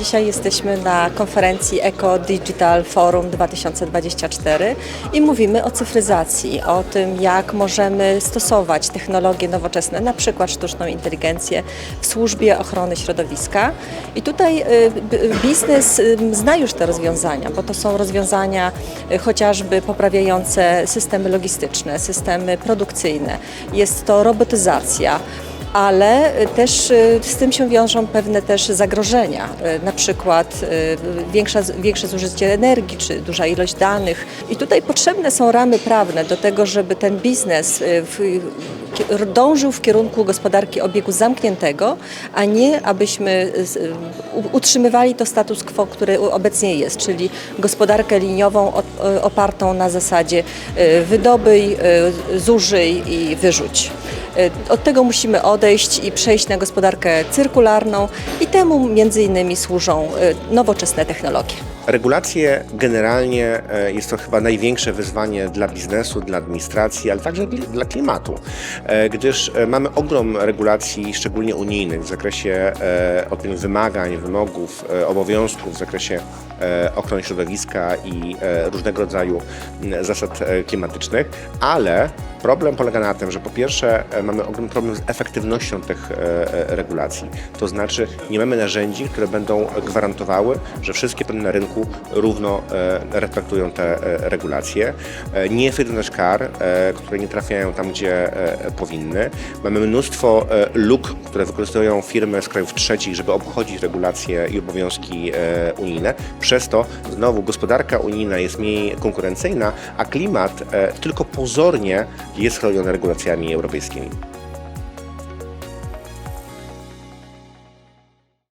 Dzisiaj jesteśmy na konferencji Eco Digital Forum 2024 i mówimy o cyfryzacji, o tym, jak możemy stosować technologie nowoczesne, na przykład sztuczną inteligencję w służbie ochrony środowiska. I tutaj y, biznes y, zna już te rozwiązania, bo to są rozwiązania y, chociażby poprawiające systemy logistyczne, systemy produkcyjne. Jest to robotyzacja ale y, też y, z tym się wiążą pewne też zagrożenia, y, na przykład większa, większe zużycie energii czy duża ilość danych. I tutaj potrzebne są ramy prawne do tego, żeby ten biznes w, dążył w kierunku gospodarki obiegu zamkniętego, a nie abyśmy utrzymywali to status quo, który obecnie jest, czyli gospodarkę liniową opartą na zasadzie wydobyj, zużyj i wyrzuć. Y, Od tego musimy odejść i przejść na gospodarkę cyrkularną i temu między innymi służą y, nowoczesne technologie. Regulacje generalnie e, jest to chyba największe wyzwanie dla biznesu, dla administracji, ale także dla klimatu, e, gdyż e, mamy ogrom regulacji, szczególnie unijnych, w zakresie wymagań, wymogów, obowiązków w zakresie ochrony środowiska i różnego rodzaju zasad klimatycznych, ale problem polega na tym, że po pierwsze mamy ogromny problem z efektywnością tych regulacji, to znaczy nie mamy narzędzi, które będą gwarantowały, że wszystkie podmioty na rynku równo e, respektują te e, regulacje. E, Nieefektywność kar, e, które nie trafiają tam, gdzie powinny. Mamy mnóstwo luk, które wykorzystują firmy z krajów trzecich, żeby obchodzić regulacje i obowiązki unijne. Przez to znowu gospodarka unijna jest mniej konkurencyjna, a klimat tylko pozornie jest chroniony regulacjami europejskimi.